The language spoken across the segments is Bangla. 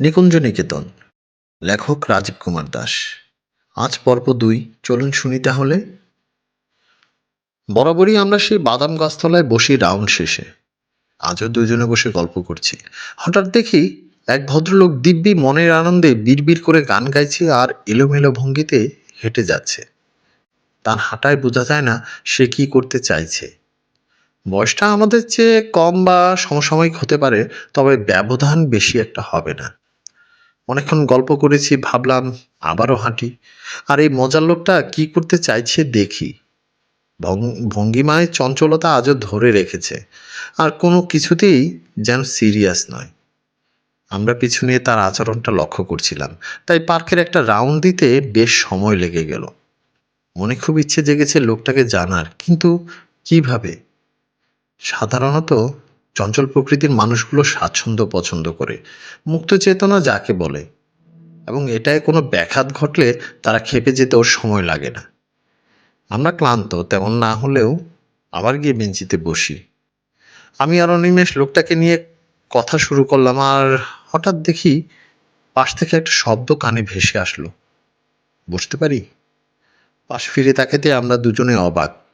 নিকুঞ্জ নিকেতন লেখক রাজীব কুমার দাস। আজ পর্ব দুই। চলুন শুনি তাহলে। বরাবরই আমরা সেই বাদাম গাছতলায় বসি রাউন্ড শেষে। আজও দুজনে বসে গল্প করছি। হঠাৎ দেখি এক ভদ্রলোক দিব্যি মনের আনন্দে বিড়বিড় করে গান গাইছে আর এলোমেলো ভঙ্গিতে হেঁটে যাচ্ছে। তার হাঁটায় বোঝা যায় না সে কি করতে চাইছে। বয়সটা আমাদের চেয়ে কম বা সমসাময়িক হতে পারে, তবে ব্যবধান বেশি একটা হবে না। অনেকক্ষণ গল্প করেছি, ভাবলাম আবারও হাঁটি। আর এই মজার লোকটা কি করতে চাইছে দেখি। ভঙ্গিমায় চঞ্চলতা আজও ধরে রেখেছে। আর কোনো কিছুতেই যেন সিরিয়াস নয়। আমরা পিছু নিয়ে তার আচরণটা লক্ষ্য করছিলাম। তাই পার্কের একটা রাউন্ড দিতে বেশ সময় লেগে গেল। মনে খুব ইচ্ছে জেগেছে লোকটাকে জানার, কিন্তু কীভাবে? সাধারণত চঞ্চল প্রকৃতির মানুষগুলো স্বাচ্ছন্দ্য পছন্দ করে, মুক্ত চেতনা যাকে বলে। এবং এটায় কোনো ব্যাঘাত ঘটলে তারা খেপে যেতেও সময় লাগে না। আমরা ক্লান্ত, তেমন না হলেও আবার গিয়ে বেঞ্চিতে বসি। আমি আর অনিমেষ লোকটাকে নিয়ে কথা শুরু করলাম আর হঠাৎ দেখি পাশ থেকে একটা শব্দ কানে ভেসে আসলো। বসতে পারি? পাশ ফিরে তাকাতে আমরা দুজনে অবাক।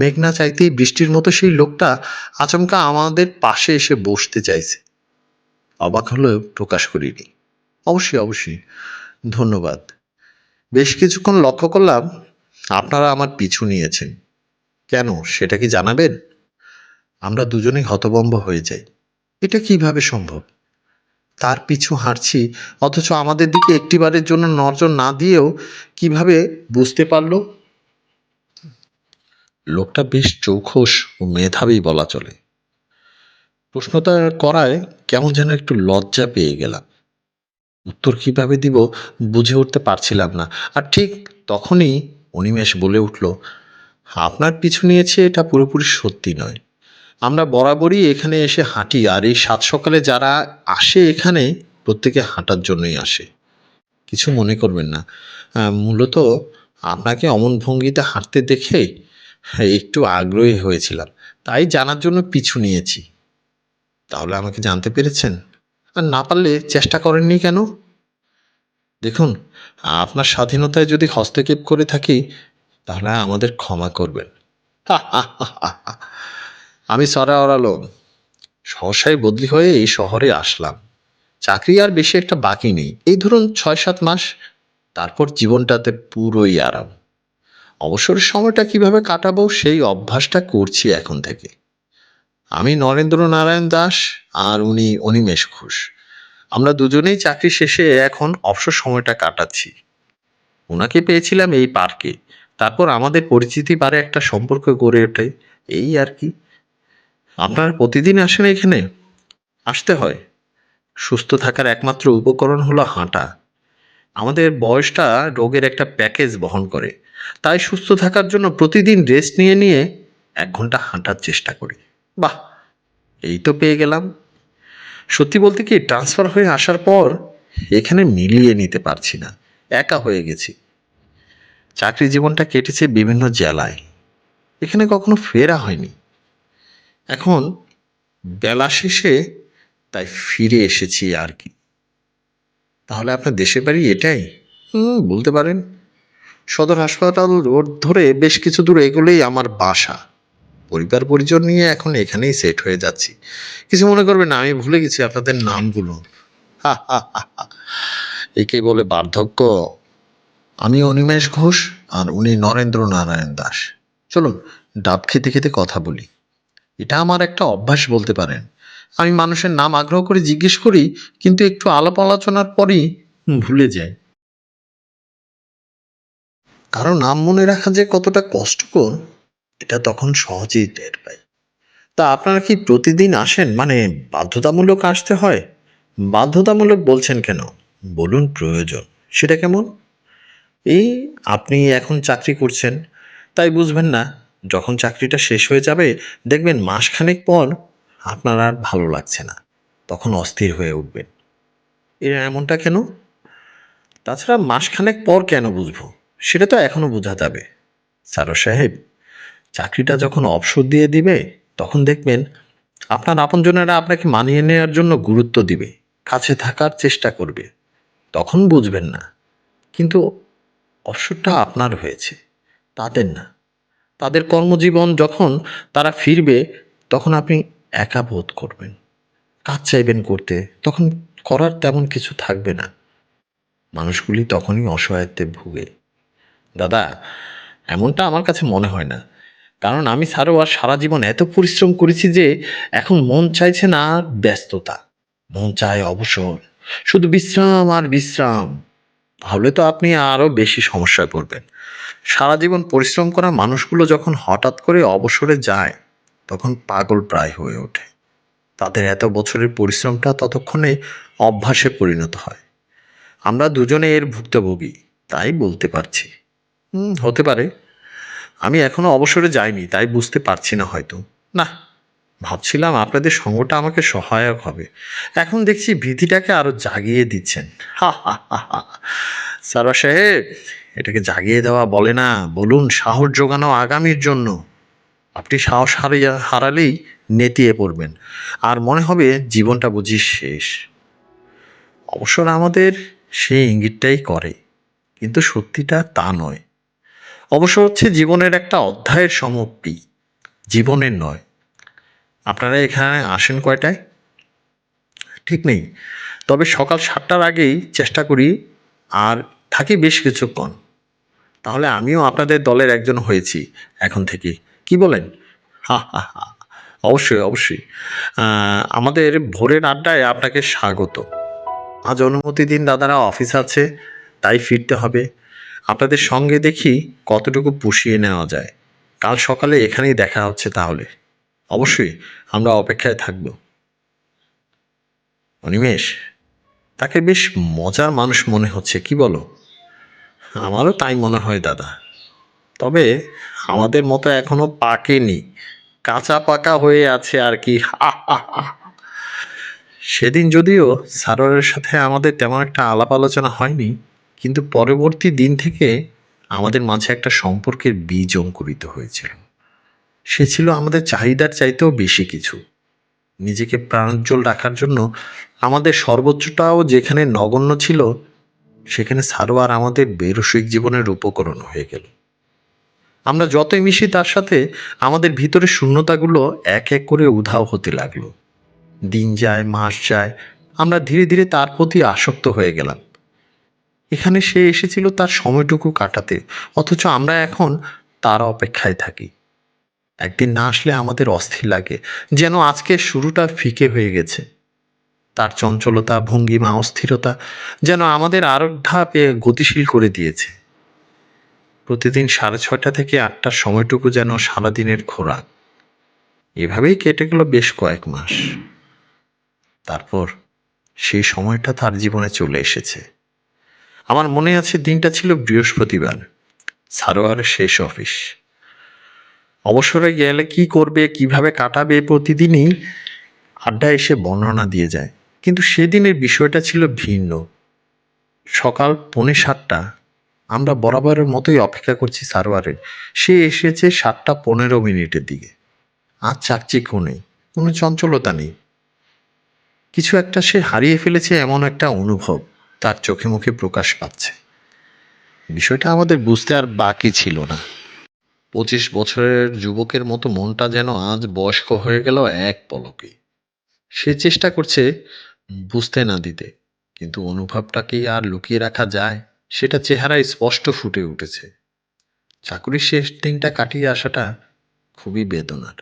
মেঘ না চাইতেই বৃষ্টির মতো সেই লোকটা আচমকা আমাদের পাশে এসে বসতে চাইছে। অবাক হলেও প্রকাশ করিনি। অবশ্যই অবশ্যই। ধন্যবাদ। বেশ কিছুক্ষণ লক্ষ্য করলাম আপনারা আমার পিছু নিয়েছেন। কেন, সেটা কি জানাবেন? আমরা দুজনেই হতবম্ব হয়ে যাই। এটা কীভাবে সম্ভব? তার পিছু হাঁটছি, অথচ আমাদের দিকে একটিবারের জন্য নজর না দিয়েও কীভাবে বুঝতে পারল? লোকটা বেশ চৌখস ও মেধাবী বলা চলে। প্রশ্নটা করায় কেমন যেন একটু লজ্জা পেয়ে গেলাম। উত্তর কীভাবে দিব বুঝে উঠতে পারছিলাম না। আর ঠিক তখনই অনিমেষ বলে উঠল, আপনার পিছু নিয়েছে এটা পুরোপুরি সত্যি নয়। আমরা বরাবরই এখানে এসে হাঁটি আর এই সাত সকালে যারা আসে এখানে প্রত্যেকে হাঁটার জন্যই আসে। কিছু মনে করবেন না। মূলত আপনাকে অমন ভঙ্গিতে হাঁটতে দেখে একটু আগ্রহী হয়েছিলাম। তাই জানার জন্য পিছু নিয়েছি। তাহলে আমাকে জানতে পেরেছেন? আর না পারলে চেষ্টা করেননি কেন? দেখুন, আপনার স্বাধীনতায় যদি হস্তক্ষেপ করে থাকি, তাহলে আমাদের ক্ষমা করবেন। আমি সরা ওরালো সহসায় বদলি হয়ে এই শহরে আসলাম। চাকরি আর বেশি একটা বাকি নেই। এই ধরুন ছয় সাত মাস, তারপর জীবনটাতে পুরোই আরাম। অবসরের সময়টা কীভাবে কাটাবো সেই অভ্যাসটা করছি এখন থেকে। আমি নরেন্দ্র নারায়ণ দাস আর উনি অনিমেষ ঘোষ। আমরা দুজনেই চাকরি শেষে এখন অবসর সময়টা কাটাচ্ছি। ওনাকে পেয়েছিলাম এই পার্কে। তারপর আমাদের পরিচিতি বারে একটা সম্পর্ক গড়ে ওঠে। এই আর কি। আপনারা প্রতিদিন আসেন এখানে? আসতে হয়। সুস্থ থাকার একমাত্র উপকরণ হলো হাঁটা। আমাদের বয়সটা রোগের একটা প্যাকেজ বহন করে। তাই সুস্থ থাকার জন্য প্রতিদিন রেস্ট নিয়ে নিয়ে এক ঘণ্টা হাঁটার চেষ্টা করি। বাহ! এই তো পেয়ে গেলাম। সত্যি বলতে কি ট্রান্সফার হয়ে আসার পর এখানে মিলিয়ে নিতে পারছি না। একা হয়ে গেছি। চাকরি জীবনটা কেটেছে বিভিন্ন জেলায়। এখানে কখনো ফেরা হয়নি। এখন বেলা শেষে তাই ফিরে এসেছি আর কি। তাহলে আপনার দেশের বাড়ি এটাই? বলতে পারেন। সদর হাসপাতাল রোড ধরে বেশ কিছু দূর এগুলোই আমার বাসা। পরিবার পরিজন নিয়ে এখন এখানেই সেট হয়ে যাচ্ছি। কিছু মনে করবেন না, আমি ভুলে গেছি আপনাদের নামগুলো। একেই বলে বার্ধক্য। আমি অনিমেষ ঘোষ আর উনি নরেন্দ্র নারায়ণ দাস। চলুন, ডাব খেতে খেতে কথা বলি। এটা আমার একটা অভ্যাস বলতে পারেন। আমি মানুষের নাম আগ্রহ করে জিজ্ঞেস করি, কিন্তু একটু আলাপ আলোচনার পরই ভুলে যাই। কারও নাম মনে রাখা যে কতটা কষ্টকর, এটা তখন সহজেই টের পাই। তা আপনারা কি প্রতিদিন আসেন? মানে বাধ্যতামূলক আসতে হয়? বাধ্যতামূলক বলছেন কেন? বলুন প্রয়োজন। সেটা কেমন? এই আপনি এখন চাকরি করছেন, তাই বুঝবেন না। যখন চাকরিটা শেষ হয়ে যাবে, দেখবেন মাসখানেক পর আপনার আর ভালো লাগছে না। তখন অস্থির হয়ে উঠবেন। এর এমনটা কেন? তাছাড়া মাসখানেক পর কেন বুঝব? সেটা তো এখনও বোঝা যাবে। সারো সাহেব, চাকরিটা যখন অবসর দিয়ে দিবে, তখন দেখবেন আপনার আপনজনেরা আপনাকে মানিয়ে নেওয়ার জন্য গুরুত্ব দিবে, কাছে থাকার চেষ্টা করবে। তখন বুঝবেন না। কিন্তু অবসরটা আপনার হয়েছে, তাদের না। তাদের কর্মজীবন যখন তারা ফিরবে, তখন আপনি একা বোধ করবেন। কাজ চাইবেন করতে, তখন করার তেমন কিছু থাকবে না। মানুষগুলি তখনই অসহায়ত্বে ভুগে। দাদা, এমনটা আমার কাছে মনে হয় না। কারণ আমি স্যারও আর সারা জীবন এত পরিশ্রম করেছি যে এখন মন চাইছে না ব্যস্ততা। মন চায় অবসর, শুধু বিশ্রাম আর বিশ্রাম। তাহলে তো আপনি আরও বেশি সমস্যায় পড়বেন। সারা জীবন পরিশ্রম করা মানুষগুলো যখন হঠাৎ করে অবসরে যায়, তখন পাগল প্রায় হয়ে ওঠে। তাদের এত বছরের পরিশ্রমটা ততক্ষণে অভ্যাসে পরিণত হয়। আমরা দুজনে এর ভুক্তভোগী, তাই বলতে পারছি। হুম, হতে পারে। আমি এখনও অবসরে যাইনি, তাই বুঝতে পারছি না হয়তো। না, ভাবছিলাম আপনাদের সঙ্গটা আমাকে সহায়ক হবে। এখন দেখছি ভীতিটাকে আরও জাগিয়ে দিচ্ছেন। হা হা হা হা। সারা সাহেব, এটাকে জাগিয়ে দেওয়া বলে না। বলুন, সাহস জোগানো আগামীর জন্য। আপনি সাহস হারিয়ে, হারালেই নেতিয়ে পড়বেন। আর মনে হবে জীবনটা বুঝি শেষ। অবসর আমাদের সেই ইঙ্গিতটাই করে। কিন্তু সত্যিটা তা নয়। অবসর হচ্ছে জীবনের একটা অধ্যায়ের সমাপ্তি জীবনের নয়। আপনারা এখানে আসেন কয়টায়? ঠিক নেই। তবে সকাল সাতটার আগেই চেষ্টা করি আর থাকি বেশ কিছুক্ষণ। তাহলে আমিও আপনাদের দলের একজন হয়েছি এখন থেকে। কি বলেন? হা হা হা। অবশ্যই অবশ্যই। আমাদের ভোরের আড্ডায় আপনাকে স্বাগত। আজ অনুমতি দিন দাদারা অফিস আছে, তাই ফিরতে হবে। আপনাদের সঙ্গে দেখি কতটুকু পুষিয়ে নেওয়া যায়। কাল সকালে এখানেই দেখা হচ্ছে তাহলে। অবশ্যই আমরা অপেক্ষায় থাকব। অনিমেষ, তাকে বেশ মজার মানুষ মনে হচ্ছে, কি বলো? আমারও তাই মনে হয় দাদা। তবে আমাদের মতো এখনও পাকেনি। কাঁচা পাকা হয়ে আছে আর কি। সেদিন যদিও সারোয়ারের সাথে আমাদের তেমন একটা আলাপ আলোচনা হয়নি কিন্তু পরবর্তী দিন থেকে আমাদের মাঝে একটা সম্পর্কের বীজ অঙ্কুরিত হয়েছিল সে ছিল আমাদের চাহিদার চাইতেও বেশি কিছু। নিজেকে প্রাণোজ্জ্বল রাখার জন্য আমাদের সর্বোচ্চটাও যেখানে নগণ্য ছিল, সেখানে সারোয়ার আমাদের বেরসিক জীবনের উপকরণ হয়ে গেল। আমরা যতই মিশি, তার সাথে আমাদের ভিতরে শূন্যতাগুলো এক এক করে উধাও হতে লাগল। দিন যায়, মাস যায়, আমরা ধীরে ধীরে তার প্রতি আসক্ত হয়ে গেলাম। এখানে সে এসেছিল তার সময়টুকু কাটাতে, অথচ আমরা এখন তার অপেক্ষায় থাকি। একদিন না আসলে আমাদের অস্থির লাগে, যেন আজকে শুরুটা ফিকে হয়ে গেছে। তার চঞ্চলতা, ভঙ্গিমা, অস্থিরতা যেন আমাদের আরও ধাপে গতিশীল করে দিয়েছে। প্রতিদিন সাড়ে ছয়টা থেকে আটটার সময়টুকু যেন সারাদিনের খোরাক। এভাবেই কেটে গেল বেশ কয়েক মাস। তারপর সেই সময়টা তার জীবনে চলে এসেছে। আমার মনে আছে দিনটা ছিল বৃহস্পতিবার। সারোয়ারের শেষ অফিস। অবসরে গেলে কি করবে, কীভাবে কাটাবে প্রতিদিনই আড্ডা এসে বর্ণনা দিয়ে যায়। কিন্তু সেদিনের বিষয়টা ছিল ভিন্ন। সকাল পৌনে সাতটা, আমরা বরাবরের মতোই অপেক্ষা করছি সারোয়ারের। সে এসেছে সাতটা পনেরো মিনিটের দিকে। আর চাকচিক্য নেই, কোনো চঞ্চলতা নেই। কিছু একটা সে হারিয়ে ফেলেছে এমন একটা অনুভব। তার চোখে মুখে প্রকাশ পাচ্ছে। বিষয়টা আমাদের বুঝতে আর বাকি ছিল না। পঁচিশ বছরের যুবকের মতো মনটা যেন আজ বয়স্ক হয়ে গেল এক পলকে। সে চেষ্টা করছে বুঝতে না দিতে, কিন্তু অনুভবটা কি আর লুকিয়ে রাখা যায়, সেটা চেহারায় স্পষ্ট ফুটে উঠেছে। চাকুরির শেষ দিনটা কাটিয়ে আসাটা খুবই বেদনার।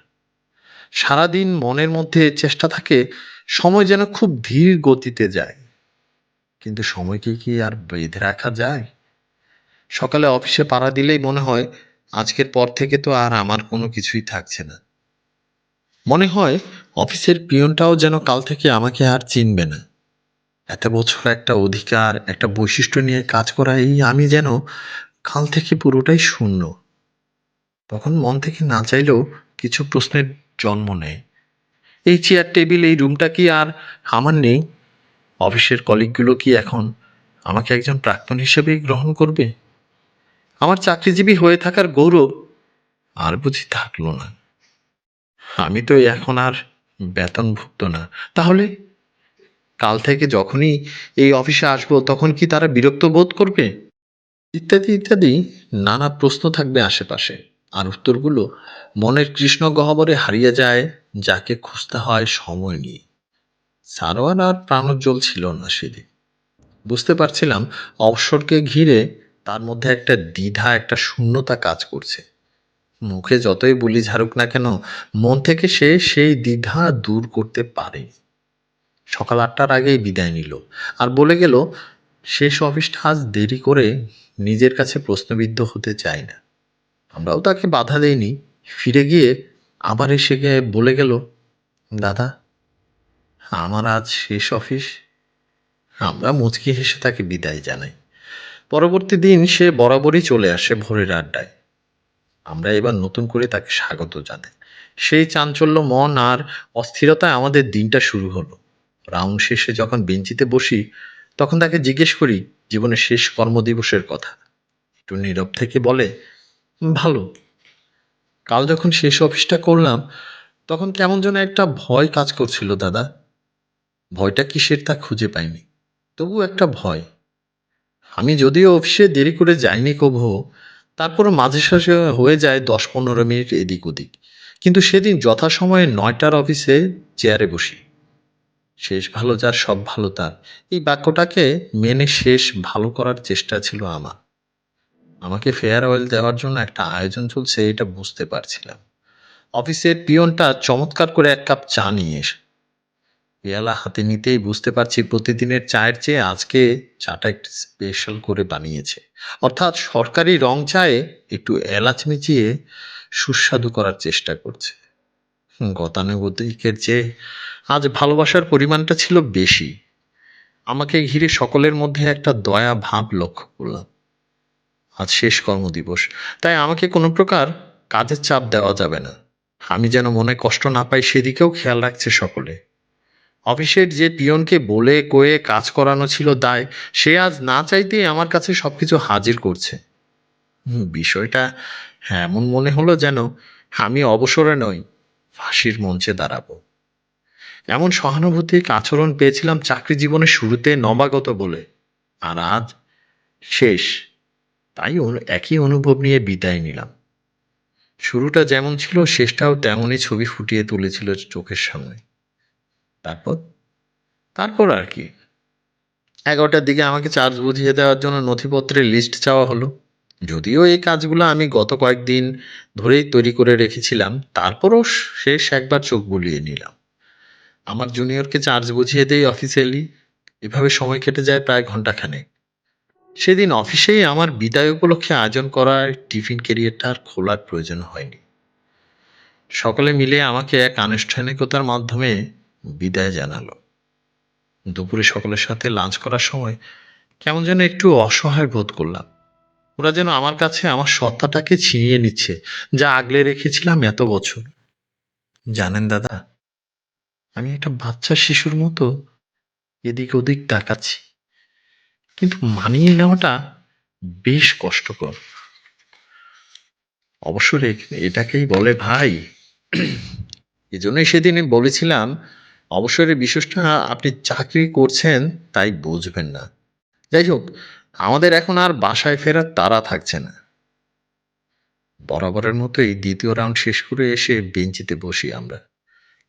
সারাদিন মনের মধ্যে চেষ্টা থাকে, সময় যেন খুব ধীর গতিতে যায়। কিন্তু সময়কে কি আর বেঁধে রাখা যায়? সকালে অফিসে পাড়া দিলেই মনে হয় আজকের পর থেকে তো আর আমার কোনো কিছুই থাকছে না। মনে হয় অফিসের পিয়নটাও যেন কাল থেকে আমাকে আর চিনবে না। এত বছর একটা অধিকার, একটা বৈশিষ্ট্য নিয়ে কাজ করা এই আমি যেন কাল থেকে পুরোটাই শূন্য। তখন মন থেকে না চাইলেও কিছু প্রশ্নের জন্ম নেয়। এই চেয়ার টেবিল এই রুমটা কি আর আমার নেই? অফিসের কলিগগুলো কি এখন আমাকে একজন প্রাক্তন হিসেবেই গ্রহণ করবে? আমার চাকরিজীবী হয়ে থাকার গৌরব আর বুঝি থাকল না। আমি তো এখন আর বেতন বেতনভুক্ত না। তাহলে কাল থেকে যখনই এই অফিসে আসব, তখন কি তারা বিরক্ত বোধ করবে? ইত্যাদি ইত্যাদি নানা প্রশ্ন থাকবে আশেপাশে। আর উত্তরগুলো মনের কৃষ্ণ গহ্বরে হারিয়ে যায়, যাকে খুঁজতে হয় সময় নিয়ে। সারোয়ার আর প্রাণোজ্জ্বল ছিল না সেদিন বুঝতে পারছিলাম অবসরকে ঘিরে তার মধ্যে একটা দ্বিধা, একটা শূন্যতা কাজ করছে। মুখে যতই বলি ঝাড়ুক না কেন, মন থেকে সে সেই দ্বিধা দূর করতে পারে সকাল আটটার আগেই বিদায় নিল আর বলে গেল, শেষ অফিসটা আজ দেরি করে নিজের কাছে প্রশ্নবিদ্ধ হতে চায় না। আমরাও তাকে বাধা দেইনি। ফিরে গিয়ে আবার এসে গিয়ে বলে গেল, দাদা আমার আজ শেষ অফিস। আমরা মুচকি হেসে তাকে বিদায় জানাই। পরবর্তী দিন সে বরাবরই চলে আসে ভোরের আড্ডায়। আমরা এবার নতুন করে তাকে স্বাগত জানাই। সেই চাঞ্চল্য, মন আর অস্থিরতায় আমাদের দিনটা শুরু হলো। রাউন্ড শেষে যখন বেঞ্চিতে বসি, তখন তাকে জিজ্ঞেস করি জীবনের শেষ কর্মদিবসের কথা। একটু নীরব থেকে বলে, ভালো। কাল যখন শেষ অফিসটা করলাম, তখন কেমন যেন একটা ভয় কাজ করছিল, দাদা। ভয়টা কিসের তা খুঁজে পাইনি। তবু একটা ভয়। আমি যদিও অফিসে দেরি করে যাইনি কভু, তারপরও মাঝে সাঝে হয়ে যায় দশ পনেরো মিনিট এদিক ওদিক। কিন্তু সেদিন যথাসময়ে নয়টার অফিসে চেয়ারে বসি। শেষ ভালো যার, সব ভালো তার। এই বাক্যটাকে মেনে শেষ ভালো করার চেষ্টা ছিল আমার। আমাকে ফেয়ারওয়েল দেওয়ার জন্য একটা আয়োজন চলছে, এটা বুঝতে পারছিলাম। অফিসের পিয়নটা চমৎকার করে এক কাপ চা নিয়ে এসে পেয়ালা হাতে নিতেই বুঝতে পারছি প্রতিদিনের চায়ের চেয়ে আজকে চাটা একটু স্পেশাল করে বানিয়েছে। অর্থাৎ সরকারি রং চায়ে একটু এলাচ মিচিয়ে সুস্বাদু করার চেষ্টা করছে। গতানুগতিকের চেয়ে আজ ভালোবাসার পরিমাণটা ছিল বেশি। আমাকে ঘিরে সকলের মধ্যে একটা দয়া ভাব লক্ষ্য করলাম। আজ শেষ কর্মদিবস, তাই আমাকে কোনো প্রকার কাজের চাপ দেওয়া যাবে না। আমি যেন মনে কষ্ট না পাই সেদিকেও খেয়াল রাখছে সকলে। অফিসের যে পিয়নকে বলে কয়ে কাজ করানো ছিল দায়, সে আজ না চাইতেই আমার কাছে সবকিছু হাজির করছে। বিষয়টা এমন মনে হলো যেন আমি অবসরে নই, ফাঁসির মঞ্চে দাঁড়াবো। এমন সহানুভূতিক আচরণ পেয়েছিলাম চাকরি জীবনের শুরুতে নবাগত বলে, আর আজ শেষ। তাই একই অনুভব নিয়ে বিদায় নিলাম। শুরুটা যেমন ছিল, শেষটাও তেমনই ছবি ফুটিয়ে তুলেছিল চোখের সামনে। তারপর? তারপর আর কি। এগারোটার দিকে আমাকে চার্জ বুঝিয়ে দেওয়ার জন্য নথিপত্রের লিস্ট চাওয়া হলো। যদিও এই কাজগুলো আমি গত কয়েকদিন ধরেই তৈরি করে রেখেছিলাম, তারপরও শেষ একবার চোখ বুলিয়ে নিলাম। আমার জুনিয়রকে চার্জ বুঝিয়ে দেই অফিসে এলি এভাবে সময় কেটে যায় প্রায় ঘন্টাখানেক সেদিন অফিসেই আমার বিদায় উপলক্ষে আয়োজন করা টিফিন কেরিয়ারটা আর খোলার প্রয়োজন হয়নি। সকলে মিলে আমাকে এক আনুষ্ঠানিকতার মাধ্যমে বিদায় জানালো। দুপুরে সকলের সাথে লাঞ্চ করার সময় কেমন যেন একটু অসহায় বোধ করলাম। ওরা যেন আমার কাছে আমার সত্তাটাকে ছিনিয়ে নিচ্ছে, যা আগলে রেখেছিলাম এত বছর। জানেন দাদা, আমি একটা বাচ্চা শিশুর মতো এদিক ওদিক তাকাচ্ছি, কিন্তু মানিয়ে নেওয়াটা বেশ কষ্টকর। অবশ্য এটাকেই বলে ভাই। এজন্যই সেদিন বলেছিলাম অবসরের বিশেষটা আপনি চাকরি করছেন তাই বুঝবেন না। যাই হোক, আমাদের এখন আর বাসায় ফেরার তাড়া থাকছে না। বরাবরের মতোই দ্বিতীয় রাউন্ড শেষ করে এসে বেঞ্চিতে বসি আমরা।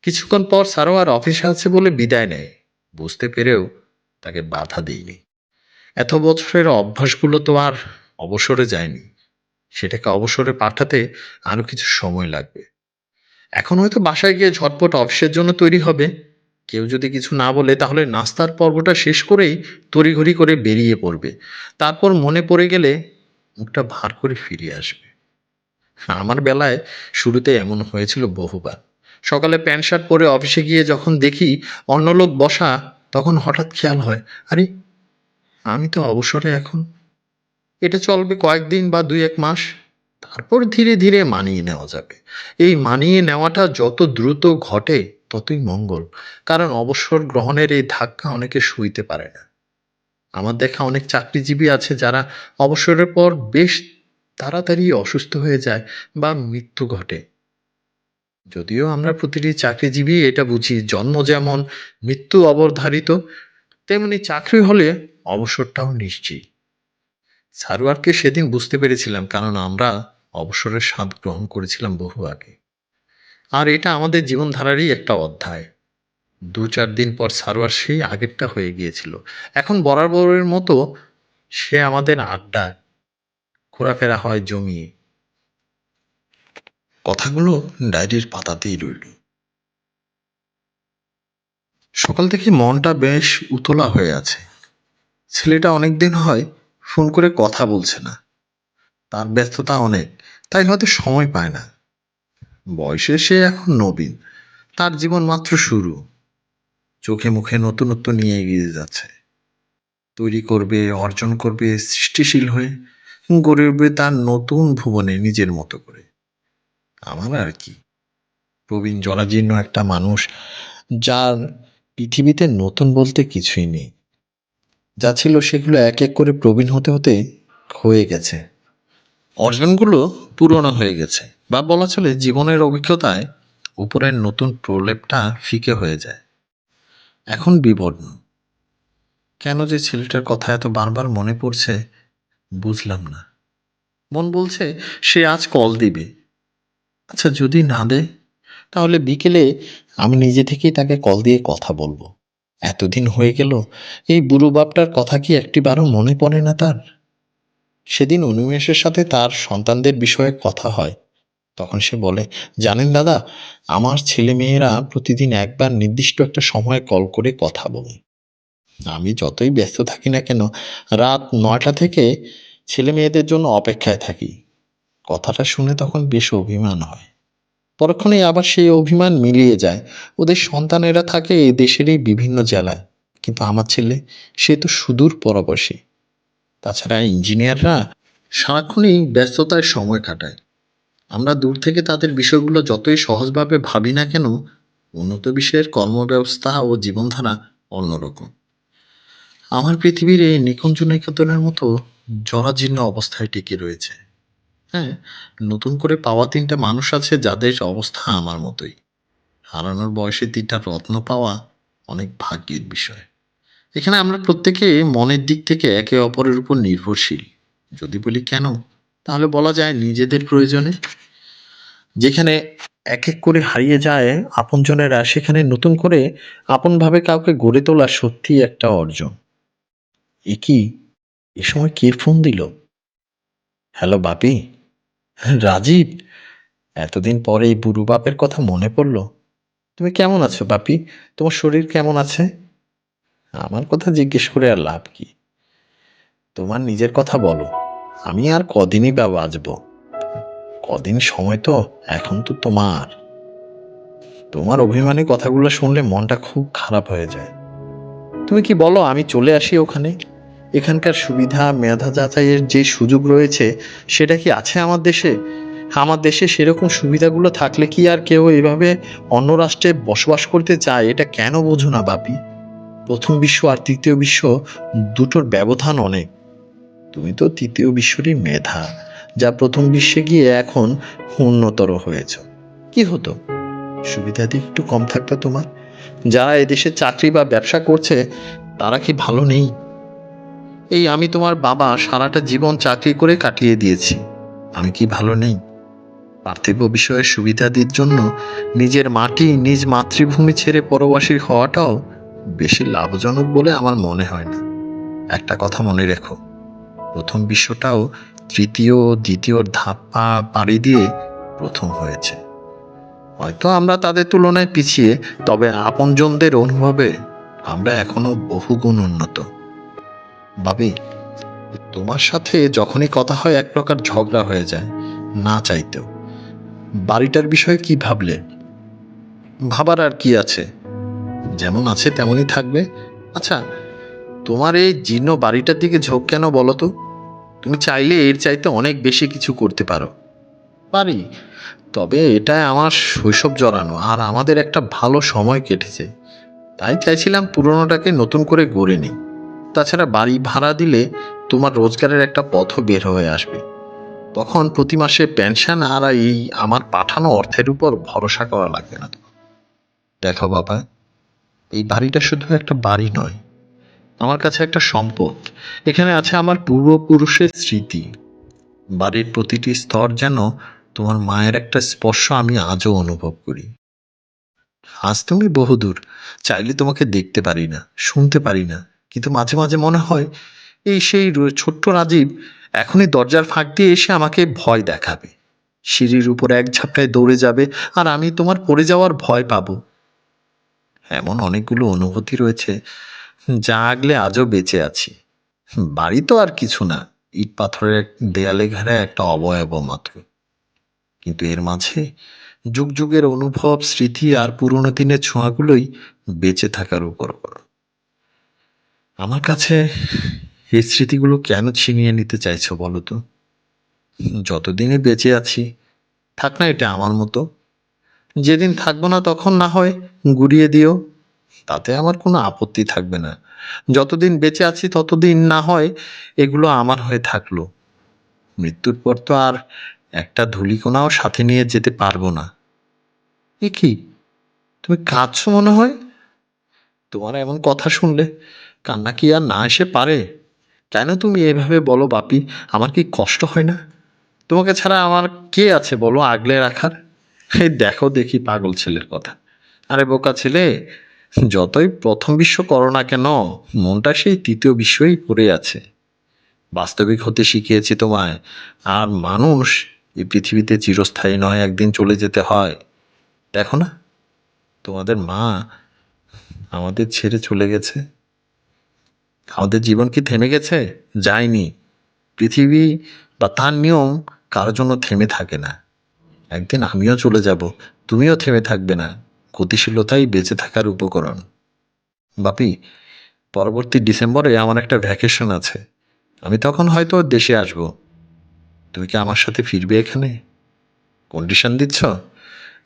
কিছুক্ষণ পর সারোয়ার অফিসে আছে বলে বিদায় নেয়। বুঝতে পেরেও তাকে বাধা দিইনি। এত বছরের অভ্যাসগুলো তো আর অবসরে যায়নি। সেটাকে অবসরে পাঠাতে আরও কিছু সময় লাগবে। এখন হয়তো বাসায় গিয়ে ঝটপট অফিসের জন্য তৈরি হবে। কেউ যদি কিছু না বলে, তাহলে নাস্তার পর্বটা শেষ করেই তড়িঘড়ি করে বেরিয়ে পড়বে। তারপর মনে পড়ে গেলে মুখটা ভার করে ফিরে আসবে। আমার বেলায় শুরুতে এমন হয়েছিল বহুবার। সকালে প্যান্ট শার্ট পরে অফিসে গিয়ে যখন দেখি অন্য লোক বসা, তখন হঠাৎ খেয়াল হয়, আরে, আমি তো অবসরে এখন। এটা চলবে কয়েকদিন বা দুই এক মাস। তারপর ধীরে ধীরে মানিয়ে নেওয়া যাবে। এই মানিয়ে নেওয়াটা যত দ্রুত ঘটে ততই মঙ্গল। কারণ অবসর গ্রহণের এই ধাক্কা অনেকে সইতে পারে না। আমার দেখা অনেক চাকরিজীবী আছে যারা অবসরের পর বেশ তাড়াতাড়ি অসুস্থ হয়ে যায় বা মৃত্যু ঘটে। যদিও আমরা প্রতিটি চাকরিজীবী এটা বুঝি, জন্ম যেমন মৃত্যু অবধারিত, তেমনি চাকরি হলে অবসরটাও নিশ্চিত। সারোয়ারকে সেদিন বুঝতে পেরেছিলাম, কারণ আমরা অবসরের স্বাদ গ্রহণ করেছিলাম বহু আগে। আর এটা আমাদের জীবনধারারই একটা অধ্যায়। দু চার দিন পর সারোয়ার সেই আগেরটা হয়ে গিয়েছিল। এখন বরাবরের মতো সে আমাদের আড্ডা, ঘোরাফেরা হয় জমিয়ে। কথাগুলো ডায়েরির পাতাতেই রইল। সকাল থেকে মনটা বেশ উতলা হয়ে আছে। ছেলেটা অনেক দিন হয় ফোন করে কথা বলছে না। তার ব্যস্ততা অনেক, তাই হয়তো সময় পায় না। বয়সে সে এখন নবীন। তার জীবন মাত্র শুরু। চোখে মুখে নতুনত্ব নিয়ে এগিয়ে যাচ্ছে। তৈরি করবে, অর্জন করবে, সৃষ্টিশীল হয়ে গড়ে উঠবে তার নতুন ভুবনে নিজের মতো করে। আমার আর কি। প্রবীণ জরাজীর্ণ একটা মানুষ যার পৃথিবীতে নতুন বলতে কিছুই নেই। যা ছিল সেগুলো এক এক করে প্রবীণ হতে হতে হয়ে গেছে। অর্জনগুলো পুরনো হয়ে গেছে। বা বলা চলে জীবনের অভিজ্ঞতায় উপরের নতুন প্রলেপটা ফিকে হয়ে যায়। এখন বিবর্ণ। কেন যে ছেলেটার কথা এত বারবার মনে পড়ছে, বুঝলাম না। মন বলছে, সে আজ কল দিবে। আচ্ছা যদি না দেয়, তাহলে বিকেলে আমি নিজে থেকেই তাকে কল দিয়ে কথা বলব। এতদিন হয়ে গেল, এই বুড়ো বাপটার কথা কি একটি একটিবারও মনে পড়ে না তার? সেদিন অনুমেষের সাথে তার সন্তানদের বিষয়ে কথা হয়। তখন সে বলে, জানেন দাদা, আমার ছেলে মেয়েরা প্রতিদিন একবার নির্দিষ্ট একটা সময়ে কল করে কথা বলে। আমি যতই ব্যস্ত থাকি না কেন, রাত নয়টা থেকে ছেলে মেয়েদের জন্য অপেক্ষায় থাকি। কথাটা শুনে তখন বেশ অভিমান হয়। পরক্ষণে আবার সেই অভিমান মিলিয়ে যায়। ওদের সন্তানেরা থাকে এই দেশেরই বিভিন্ন জেলায়। কিন্তু আমার ছেলে, সে তো সুদূর পরবাসী তাছাড়া ইঞ্জিনিয়াররা সারাক্ষণই ব্যস্ততায় সময় কাটায়। আমরা দূর থেকে তাদের বিষয়গুলো যতই সহজভাবে ভাবি না কেন, উন্নত বিশ্বের কর্মব্যবস্থা ও জীবনধারা অন্যরকম। আমার পৃথিবীর এই নিকুঞ্জ নিকেতনের মতো জরাজীর্ণ অবস্থায় টিকে রয়েছে। হ্যাঁ নতুন করে পাওয়া তিনটা মানুষ আছে যাদের অবস্থা আমার মতোই। হারানোর বয়সে তিনটা রত্ন পাওয়া অনেক ভাগ্যের বিষয়। এখানে আমরা প্রত্যেকে মনের দিক থেকে একে অপরের উপর নির্ভরশীল। যদি বলি কেন, তাহলে বলা যায় নিজেদের প্রয়োজনে যেখানে এক এক করে হারিয়ে যায় আপনজনেরা, সেখানে নতুন করে আপনভাবে কাউকে গড়ে তোলা সত্যি একটা অর্জন। এ কি? এ সময় কে ফোন দিল? হ্যালো, বাপি? রাজীব? এতদিন পরে এই বুড়ো বাপের কথা মনে পড়ল। তুমি কেমন আছো, বাপি? তোমার শরীর কেমন আছে? আমার কথা জিজ্ঞেস করে আর লাভ কি? তোমার নিজের কথা বলো। আমি আর কদিনই বা বাঁচব। কদিন সময় তো, এখন তো তোমার। তোমার অভিমানী কথাগুলো শুনলে মনটা খুব খারাপ হয়ে যায়। তুমি কি বলো, আমি চলে আসি ওখানে? এখানকার সুবিধা, মেধা যাচাইয়ের যে সুযোগ রয়েছে, সেটা কি আছে আমার দেশে? আমার দেশে সেরকম সুবিধাগুলো থাকলে কি আর কেউ এভাবে অন্য রাষ্ট্রে বসবাস করতে চায়, এটা কেন বোঝো না বাপি? প্রথম বিশ্ব আর তৃতীয় বিশ্ব দুটোর ব্যবধান অনেক। তুমি তো তৃতীয় বিশ্বরই মেধা। যা প্রথম বিশ্বে গিয়ে এখন উন্নতর হয়েছ। কি হতো? সুবিধাদি একটু কম থাকতো তোমার? যারা এদেশে চাকরি বা ব্যবসা করছে, তারা কি ভালো নেই? এই আমি তোমার বাবা সারাটা জীবন চাকরি করে কাটিয়ে দিয়েছি। আমি কি ভালো নেই? পার্থিব বিষয়ের সুবিধাদির জন্য নিজের মাটি নিজ মাতৃভূমি ছেড়ে পরবাসী হওয়াটাও বেশি লাভজনক বলে আমার মনে হয় না। একটা কথা মনে রেখো। প্রথম বিশ্বটাও তৃতীয় ও দ্বিতীয়র ধাপ পাড়ি দিয়ে প্রথম হয়েছে। হয়তো আমরা তাদের তুলনায় পিছিয়ে, তবে আপনজনদের অনুভবে আমরা এখনও বহুগুণ উন্নত। ভাবি, তোমার সাথে যখনই কথা হয় এক প্রকার ঝগড়া হয়ে যায়, না চাইতেও। বাড়িটার বিষয়ে কি ভাবলে? ভাবার আর কি আছে? যেমন আছে তেমনই থাকবে। আচ্ছা তোমার এই জীর্ণ বাড়িটার দিকে ঝোঁক কেন বলো তো? তুমি চাইলে এর চাইতে অনেক বেশি কিছু করতে পারো। পারি। তবে এটা আমার শৈশব জড়ানো আর আমাদের একটা ভালো সময় কেটেছে। তাই চাইছিলাম পুরোনোটাকে নতুন করে গড়ে নিই। তাছাড়া বাড়ি ভাড়া দিলে তোমার রোজগারের একটা পথও বের হয়ে আসবে। তখন প্রতি মাসে পেনশন আর এই আমার পাঠানো অর্থের উপর ভরসা করা লাগবে না দেখো বাবা, এই বাড়িটা শুধু একটা বাড়ি নয় আমার কাছে একটা সম্পদ। এখানে আছে আমার পূর্বপুরুষের স্মৃতি। বাড়ির প্রতিটি স্তর যেন তোমার মায়ের একটা স্পর্শ আমি আজও অনুভব করি। আজ তুমি বহুদূর, চাইলে তোমাকে দেখতে পারি না, শুনতে পারি না। কিন্তু মাঝে মাঝে মনে হয়, এই সেই ছোট্ট রাজীব এখনই দরজার ফাঁক দিয়ে এসে আমাকে ভয় দেখাবে। সিঁড়ির উপর এক ঝাপটায় দৌড়ে যাবে আর আমি তোমার পড়ে যাওয়ার ভয় পাবো। এমন অনেকগুলো অনুভূতি রয়েছে যা আগলে আজও বেঁচে আছি। বাড়ি তো আর কিছু না, ইট পাথরের দেয়ালে ঘেরা একটা অবয়ব মাত্র। কিন্তু এর মাঝে যুগ যুগের অনুভব, স্মৃতি আর পুরোনো দিনের ছোঁয়াগুলোই বেঁচে থাকার উপকরণ আমার কাছে এই স্মৃতিগুলো কেন ছিনিয়ে নিতে চাইছো বলো তো? যতদিনে বেঁচে আছি, থাক না এটা আমার মতো। যেদিন থাকব না তখন না হয় গুড়িয়ে দিও। তাতে আমার কোনো আপত্তি থাকবে না। যতদিন বেঁচে আছি ততদিন না হয় এগুলো আমার হয়ে থাকল। মৃত্যুর পর তো আর একটা ধূলিকণাও সাথে নিয়ে যেতে পারব না। এ কি? তুমি কাঁদছো মনে হয়? তোমার এমন কথা শুনলে কান্না কি আর না এসে পারে? কেন তুমি এভাবে বলো বাপি? আমার কি কষ্ট হয় না? তোমাকে ছাড়া আমার কে আছে বলো আগলে রাখার? এই দেখো দেখি পাগল ছেলের কথা। আরে বোকা ছেলে যতই প্রথম বিশ্ব করো না কেন, মনটা সেই তৃতীয় বিশ্বই পড়ে আছে। বাস্তবিক হতে শিখিয়েছি তোমায়, আর মানুষ এই পৃথিবীতে চিরস্থায়ী নয়, একদিন চলে যেতে হয়। দেখো না, তোমাদের মা আমাদের ছেড়ে চলে গেছে। আমাদের জীবন কি থেমে গেছে? যায়নি। পৃথিবী বা তার নিয়ম কারোর জন্য থেমে থাকে না। একদিন আমিও চলে যাব, তুমিও থেমে থাকবে না। গতিশীলতাই বেঁচে থাকার উপকরণ। বাপি, পরবর্তী ডিসেম্বরে আমার একটা ভ্যাকেশন আছে। আমি তখন হয়তো দেশে আসব। তুমি কি আমার সাথে ফিরবে এখানে? কন্ডিশন দিচ্ছ?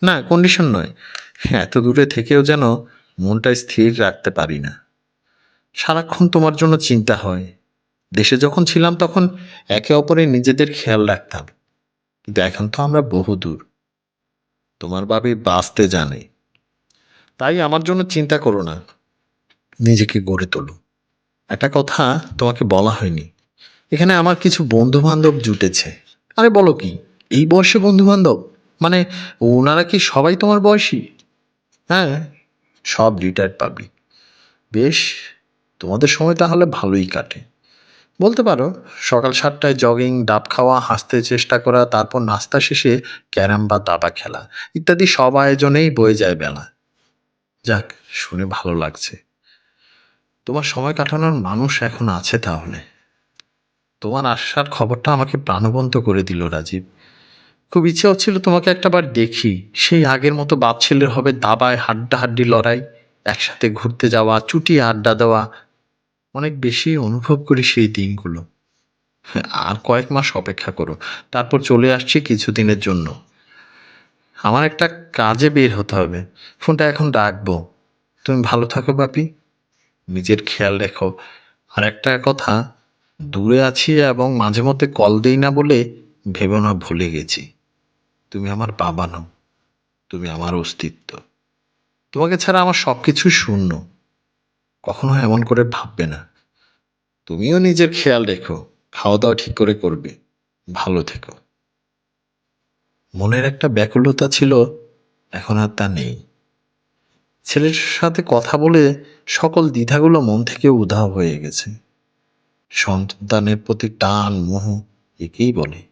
না, কন্ডিশন নয়। এত দূরে থেকেও যেন মনটা স্থির রাখতে পারি না। সারাক্ষণ তোমার জন্য চিন্তা হয়। দেশে যখন ছিলাম তখন একে অপরের নিজেদের খেয়াল রাখতাম। কিন্তু এখন তো আমরা বহু দূর তোমার বাবি বাঁচতে জানে। তাই আমার জন্য চিন্তা করো না। নিজেকে গড়ে তোলো। একটা কথা তোমাকে বলা হয়নি। এখানে আমার কিছু বন্ধু বান্ধব জুটেছে। আরে বলো কি, এই বয়সে বন্ধু বান্ধব মানে ওনারা কি সবাই তোমার বয়সী? হ্যাঁ সব রিটায়ার্ড পাবলিক বেশ, তোমাদের সময় তাহলে ভালোই কাটে। বলতে পারো, সকাল সাতটায় জগিং ডাব খাওয়া, হাসতে চেষ্টা করা, তারপর নাস্তা শেষে ক্যারাম বা দাবা খেলা ইত্যাদি সব আয়োজনেই বয়ে যায় বেলা। যাক, শুনে ভালো লাগছে। তোমার সময় কাটানোর মানুষ এখন আছে তাহলে। তোমার আসার খবরটা আমাকে প্রাণবন্ত করে দিল, রাজীব। খুব ইচ্ছে হচ্ছিল তোমাকে একটাবার দেখি। সেই আগের মতো বাপ ছেলের হবে দাবায় হাড্ডাহাড্ডি লড়াই, একসাথে ঘুরতে যাওয়া চুটি আড্ডা দেওয়া। অনেক বেশি অনুভব করি সেই দিনগুলো। আর কয়েক মাস অপেক্ষা করো, তারপর চলে আসছি কিছুদিনের জন্য। আমার একটা কাজে বের হতে হবে। ফোনটা এখন রাখব। তুমি ভালো থাকো বাপি। নিজের খেয়াল রেখো। আর একটা কথা, দূরে আছি এবং মাঝে মধ্যে কল দেই না বলে ভেবে না, ভুলে গেছি। তুমি আমার বাবা নও, তুমি আমার অস্তিত্ব। তোমাকে ছাড়া আমার সব কিছু শূন্য। কখনো এমন করে ভাববে না। তুমিও নিজের খেয়াল রেখো। খাওয়া দাওয়া ঠিক করে করবে। ভালো থেকো। মনের একটা ব্যাকুলতা ছিল, এখন আর তা নেই। ছেলের সাথে কথা বলে সকল দ্বিধাগুলো মন থেকে উধাও হয়ে গেছে। সন্তানের প্রতি টান, মোহ একেই বলে।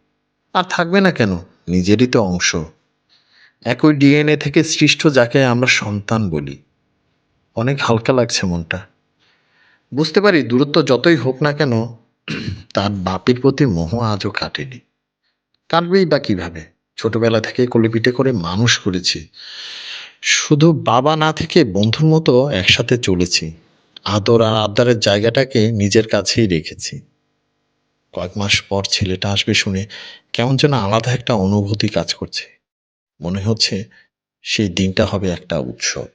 আর থাকবে না কেন? নিজেরই তো অংশ। একই ডিএনএ থেকে সৃষ্ট যাকে আমরা সন্তান বলি। অনেক হালকা লাগছে মনটা। বুঝতে পারি দূরত্ব যতই হোক না কেন, তার বাপের প্রতি মোহ আজও কাটেনি। কাটবেই বা কীভাবে? ছোটবেলা থেকে কোলে করে মানুষ করেছি। শুধু বাবা না থেকে বন্ধুর মতো একসাথে চলেছি। আদর আর আবদারের জায়গাটাকে নিজের কাছেই রেখেছি। কয়েক মাস পর ছেলেটা আসবে শুনে কেমন যেন আলাদা একটা অনুভূতি কাজ করছে। মনে হচ্ছে সেই দিনটা হবে একটা উৎসব।